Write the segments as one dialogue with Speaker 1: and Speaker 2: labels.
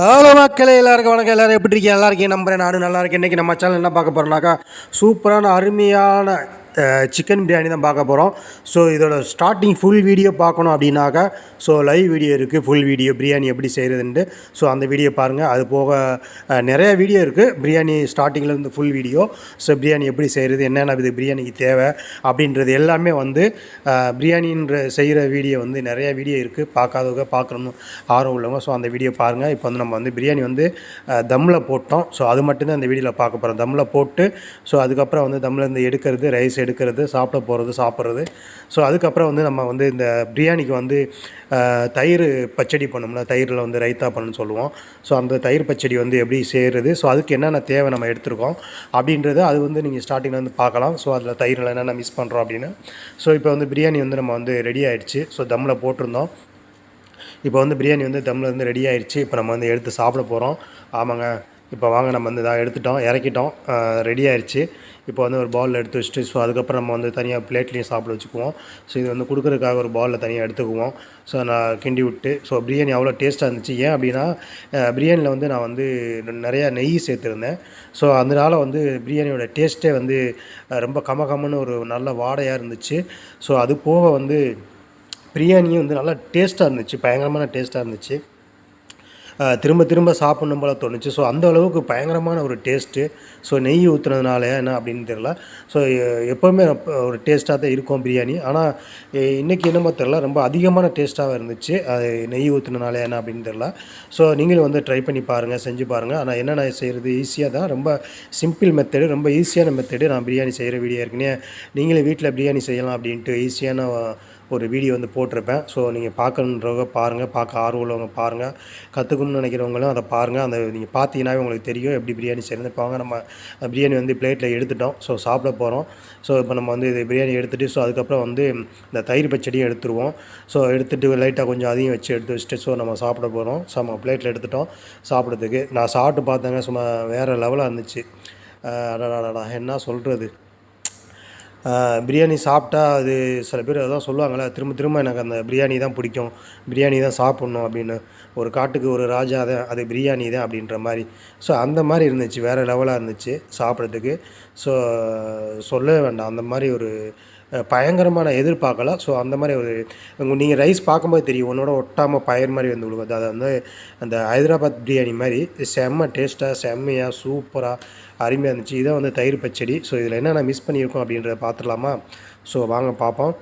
Speaker 1: Hello மக்களே எல்லாருக்கும் வணக்கம். எல்லோரும் எப்படி இருக்கீங்க? நல்லா இருக்கீங்க நம்புறேன். நானும் நல்லா இருக்கேன். இன்றைக்கி நம்ம சேனல் என்ன பார்க்க போகிறோம்னாக்கா சூப்பரான அருமையான சிக்கன் பிரியாணி தான் பார்க்க போகிறோம் ஸோ இதோட ஸ்டார்டிங் ஃபுல் வீடியோ பார்க்கணும் அப்படின்னாக்கா ஸோ லைவ் வீடியோ இருக்குது ஃபுல் வீடியோ பிரியாணி எப்படி செய்கிறதுன்ட்டு ஸோ அந்த வீடியோ பாருங்கள் அது போக நிறைய வீடியோ இருக்குது பிரியாணி ஸ்டார்டிங்கில் இருந்து ஃபுல் வீடியோ ஸோ பிரியாணி எப்படி செய்கிறது என்னென்ன இது பிரியாணிக்கு தேவை அப்படின்றது எல்லாமே வந்து பிரியாணின்ற செய்கிற வீடியோ வந்து நிறைய வீடியோ இருக்குது பார்க்காதவங்க பார்க்கணும் ஆர்வம் உள்ளவங்க ஸோ அந்த வீடியோ பாருங்கள் இப்போ வந்து நம்ம வந்து பிரியாணி வந்து தம்மில் போட்டோம். ஸோ அது மட்டும்தான் அந்த வீடியோவில் பார்க்க போகிறோம் தம்மில் போட்டு ஸோ அதுக்கப்புறம் வந்து தம்மில் இருந்து எடுக்கிறது ரைஸ் எடுக்கிறது சாப்பிட போகிறது சாப்பிட்றது. ஸோ அதுக்கப்புறம் வந்து நம்ம வந்து இந்த பிரியாணிக்கு வந்து தயிர் பச்சடி பண்ணோம்ல தயிரில் வந்து ரைத்தா பண்ணணும்னு சொல்லுவோம். ஸோ அந்த தயிர் பச்சடி வந்து எப்படி செய்கிறது ஸோ அதுக்கு என்னென்ன தேவை நம்ம எடுத்திருக்கோம்? அப்படின்றது அது வந்து நீங்கள் ஸ்டார்டிங்கில் வந்து பார்க்கலாம். ஸோ அதில் தயிரில் என்னென்ன மிஸ் பண்ணுறோம் அப்படின்னு. ஸோ இப்போ வந்து பிரியாணி வந்து நம்ம வந்து ரெடி ஆகிடுச்சு ஸோ தம்மில் போட்டிருந்தோம். இப்போ வந்து பிரியாணி வந்து தம்மில் வந்து ரெடி ஆயிடுச்சு. இப்போ நம்ம வந்து எடுத்து சாப்பிட போகிறோம் ஆமாங்க. இப்போ வாங்க நம்ம வந்து இதாக எடுத்துட்டோம் இறக்கிட்டோம். ரெடி ஆயிடுச்சு இப்போ வந்து ஒரு பவுலில் எடுத்து வச்சுட்டு ஸோ அதுக்கப்புறம் நம்ம வந்து தனியாக பிளேட்லேயும் சாப்பிட வச்சுக்குவோம். ஸோ இது வந்து கொடுக்குறதுக்காக ஒரு பவுலில் தனியாக எடுத்துக்குவோம். ஸோ நான் கிண்டி விட்டு ஸோ பிரியாணி அவ்வளோ டேஸ்ட்டாக இருந்துச்சு. ஏன் அப்படின்னா பிரியாணியில் வந்து நான் வந்து நிறையா நெய் சேர்த்துருந்தேன். ஸோ அதனால் வந்து பிரியாணியோட டேஸ்ட்டே வந்து ரொம்ப கம கமன்னு ஒரு நல்ல வாடையாக இருந்துச்சு. ஸோ அது போக வந்து பிரியாணியும் வந்து நல்லா டேஸ்ட்டாக இருந்துச்சு. பயங்கரமான டேஸ்ட்டாக இருந்துச்சு. திரும்ப திரும்ப சாப்பிட்ணும் போல தோணுச்சு. ஸோ அந்த அளவுக்கு பயங்கரமான ஒரு டேஸ்ட்டு ஸோ நெய் ஊற்றுனதுனால என்ன அப்படின்னு தெரில ஸோ எப்போவுமே ஒரு டேஸ்ட்டாக தான் இருக்கும் பிரியாணி. ஆனால் இன்றைக்கி என்னமோ தெரில ரொம்ப அதிகமான டேஸ்ட்டாக இருந்துச்சு. அது நெய் ஊற்றுனதுனால என்ன அப்படின்னு தெரில ஸோ நீங்களும் வந்து ட்ரை பண்ணி பாருங்கள் செஞ்சு பாருங்கள் ஆனால் என்னென்ன செய்கிறது ஈஸியாக தான். ரொம்ப சிம்பிள் மெத்தடு ரொம்ப ஈஸியான மெத்தடு நான் பிரியாணி செய்கிற வீடியோ இருக்குன்னே நீங்களே வீட்டில் பிரியாணி செய்யலாம் அப்படின்ட்டு ஈஸியான ஒரு வீடியோ வந்து போட்டிருப்பேன். ஸோ நீங்கள் பார்க்கணுன்றவங்க பாருங்கள் பார்க்க ஆர்வம் உள்ளவங்க பாருங்கள் கற்றுக்கணும்னு நினைக்கிறவங்களும் அதை பாருங்கள் அந்த நீங்கள் பார்த்தீங்கன்னாவே உங்களுக்கு தெரியும் எப்படி பிரியாணி செய்யறது இப்போ நம்ம பிரியாணி வந்து பிளேட்டில் எடுத்துட்டோம். ஸோ சாப்பிட போகிறோம் ஸோ இப்போ நம்ம வந்து இது பிரியாணி எடுத்துகிட்டு ஸோ அதுக்கப்புறம் வந்து இந்த தயிர் பச்சடியும் எடுத்துருவோம். ஸோ எடுத்துகிட்டு லைட்டாக கொஞ்சம் அதையும் வச்சு எடுத்து வச்சுட்டு ஸோ நம்ம சாப்பிட போகிறோம் ஸோ நம்ம பிளேட்டில் எடுத்துட்டோம் சாப்பிட்றதுக்கு. நான் சாப்பிட்டு பார்த்தேங்க. சும்மா வேறு லெவலாக இருந்துச்சு. அஹ் என்ன சொல்கிறது பிரியாணி சாப்பிட்டா அது சில பேர் அதான் சொல்லுவாங்கள்ல திரும்ப திரும்ப எனக்கு அந்த பிரியாணி தான் பிடிக்கும் பிரியாணி தான் சாப்பிட்ணும் அப்படின்னு. ஒரு காட்டுக்கு ஒரு ராஜா தான் அது பிரியாணி தான் அப்படின்ற மாதிரி. ஸோ அந்த மாதிரி இருந்துச்சு வேறு லெவலாக இருந்துச்சு சாப்பிட்றதுக்கு. ஸோ சொல்லவே வேண்டாம் அந்த மாதிரி ஒரு பயங்கரமான எதிர்பார்க்கல. ஸோ அந்த மாதிரி ஒரு நீங்கள் ரைஸ் பார்க்கும்போது தெரியும் உன்னோட ஒட்டாமல் பயிர் மாதிரி வந்து விழுகும் அதை வந்து அந்த ஹைதராபாத் பிரியாணி மாதிரி செம்ம டேஸ்ட்டாக செம்மையாக சூப்பராக அருமையாக இருந்துச்சு. இதை வந்து தயிர் பச்சடி. ஸோ இதில் என்னென்ன மிஸ் பண்ணியிருக்கோம் அப்படின்றத பார்த்துடலாமா? ஸோ வாங்க பார்ப்போம்.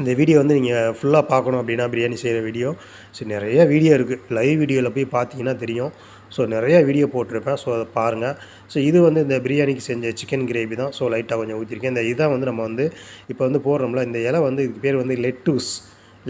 Speaker 1: இந்த வீடியோ வந்து நீங்கள் ஃபுல்லாக பார்க்கணும் அப்படின்னா பிரியாணி செய்கிற வீடியோ ஸோ நிறைய வீடியோ இருக்குது லைவ் வீடியோவில் போய் பார்த்தீங்கன்னா தெரியும். ஸோ நிறைய வீடியோ போட்டிருப்பேன். ஸோ அதை பாருங்கள் ஸோ இது வந்து இந்த பிரியாணிக்கு செஞ்ச சிக்கன் கிரேவி தான். ஸோ லைட்டாக கொஞ்சம் ஊற்றிருக்கேன் இந்த இதை வந்து நம்ம வந்து இப்போ வந்து போடுறோம்ல இந்த இலை வந்து இதுக்கு பேர் வந்து லெட்டூஸ்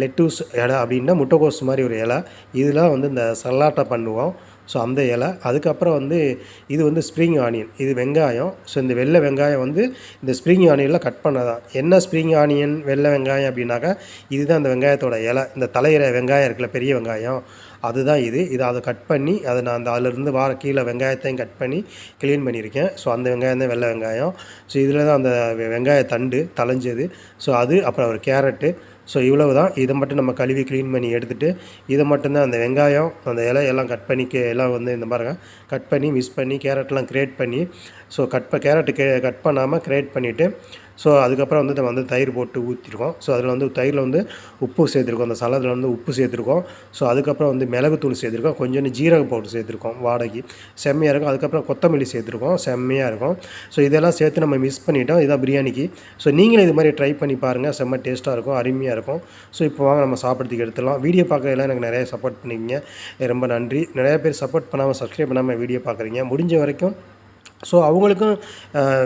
Speaker 1: லெட்டூஸ் இலை அப்படின்னா முட்டைக்கோஸ் மாதிரி ஒரு இலை. இதெல்லாம் வந்து இந்த சல்லாட்டை பண்ணுவோம். ஸோ அந்த இலை. அதுக்கப்புறம் வந்து இது வந்து ஸ்ப்ரிங் ஆனியன் இது வெங்காயம். ஸோ இந்த வெள்ளை வெங்காயம் வந்து இந்த ஸ்ப்ரிங் ஆனியனில் கட் பண்ணதான். என்ன ஸ்ப்ரிங் ஆனியன் வெள்ளை வெங்காயம் அப்படின்னாக்கா இதுதான் அந்த வெங்காயத்தோட இலை. இந்த தலையிற வெங்காயம் இருக்குல்ல பெரிய வெங்காயம். அதுதான் இது. இதை அதை கட் பண்ணி அதை நான் அந்த அதிலிருந்து வார கீழே வெங்காயத்தையும் கட் பண்ணி க்ளீன் பண்ணியிருக்கேன். ஸோ அந்த வெங்காயம் தான் வெள்ளை வெங்காயம். ஸோ இதில் தான் அந்த வெ- வெங்காய தண்டு தலைஞ்சது ஸோ அது அப்புறம் ஒரு கேரட்டு. ஸோ இவ்வளவு தான் இதை மட்டும் நம்ம கழுவி க்ளீன் பண்ணி எடுத்துகிட்டு இதை மட்டும்தான் அந்த வெங்காயம் அந்த இலை எல்லாம் கட் பண்ணி கே- எல்லாம் வந்து இந்த மாதிரி கட் பண்ணி மிஸ் பண்ணி கேரட்லாம் கிரேட் பண்ணி ஸோ கட் ப கேரட்டு கே கட் பண்ணாமல் கிரேட் பண்ணிவிட்டு ஸோ அதுக்கப்புறம் வந்து நம்ம வந்து தயிர் போட்டு ஊற்றிருக்கோம் ஸோ அதில் வந்து தயிரில் வந்து உப்பு சேர்த்துருக்கோம். அந்த சலத்தில் வந்து உப்பு சேர்த்துருக்கோம். ஸோ அதுக்கப்புறம் வந்து மிளகுத்தூள் சேர்த்துருக்கோம். கொஞ்சோண்டு ஜீரக பவுடர் சேர்த்துருக்கோம் வாடகை. செம்மையாக இருக்கும். அதுக்கப்புறம் கொத்தமல்லி சேர்த்துருக்கோம். செம்மையாக இருக்கும். ஸோ இதெல்லாம் சேர்த்து நம்ம மிஸ் பண்ணிட்டோம். இதான் பிரியாணிக்கு. ஸோ நீங்களும் இது மாதிரி ட்ரை பண்ணி பாருங்கள் செம்ம டேஸ்ட்டாக இருக்கும். அருமையாக இருக்கும். ஸோ இப்போ வாங்க நம்ம சாப்பிட்றதுக்கு எடுத்துடலாம். வீடியோ பார்க்கறதுலாம் எனக்கு நிறைய சப்போர்ட் பண்ணிக்கிங்க. ரொம்ப நன்றி. நிறைய பேர் சப்போர்ட் பண்ணாமல் சப்ஸ்கிரைப் பண்ணாமல் வீடியோ பார்க்குறீங்க. முடிஞ்ச வரைக்கும் ஸோ அவங்களுக்கும்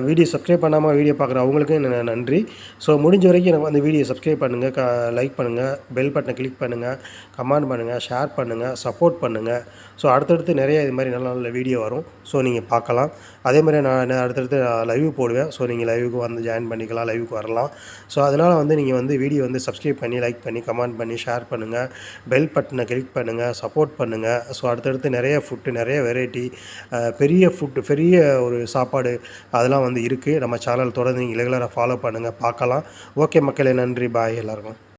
Speaker 1: வீடியோ சப்ஸ்கிரைப் பண்ணாமல் வீடியோ பார்க்குற அவங்களுக்கும் ந- நன்றி. ஸோ முடிஞ்ச வரைக்கும் எனக்கு வந்து வீடியோ சப்ஸ்கிரைப் பண்ணுங்கள் க லைக் பண்ணுங்கள் பெல் பட்டனை கிளிக் பண்ணுங்கள் கமெண்ட் பண்ணுங்கள் ஷேர் பண்ணுங்கள் சப்போர்ட் பண்ணுங்கள் ஸோ அடுத்தடுத்து நிறைய இது மாதிரி நல்ல நல்ல வீடியோ வரும். ஸோ நீங்கள் பார்க்கலாம். அதே மாதிரி நான் நான் அடுத்தடுத்து லைவ் போடுவேன். ஸோ நீங்கள் லைவுக்கு வந்து ஜாயின் பண்ணிக்கலாம். லைவுக்கு வரலாம். ஸோ அதனால் வந்து நீங்கள் வந்து வீடியோ வந்து சப்ஸ்கிரைப் பண்ணி லைக் பண்ணி கமெண்ட் பண்ணி ஷேர் பண்ணுங்கள் பெல் பட்டனை கிளிக் பண்ணுங்கள் சப்போர்ட் பண்ணுங்கள் ஸோ அடுத்தடுத்து நிறைய ஃபுட்டு நிறைய வெரைட்டி பெரிய ஃபுட்டு பெரிய ஒரு சாப்பாடு அதெல்லாம் வந்து இருக்குது நம்ம சேனல் தொடர்ந்து நீங்கள் ரெகுலராக ஃபாலோ பண்ணுங்கள் பார்க்கலாம். ஓகே மக்களே நன்றி. பாய் எல்லாருக்கும்.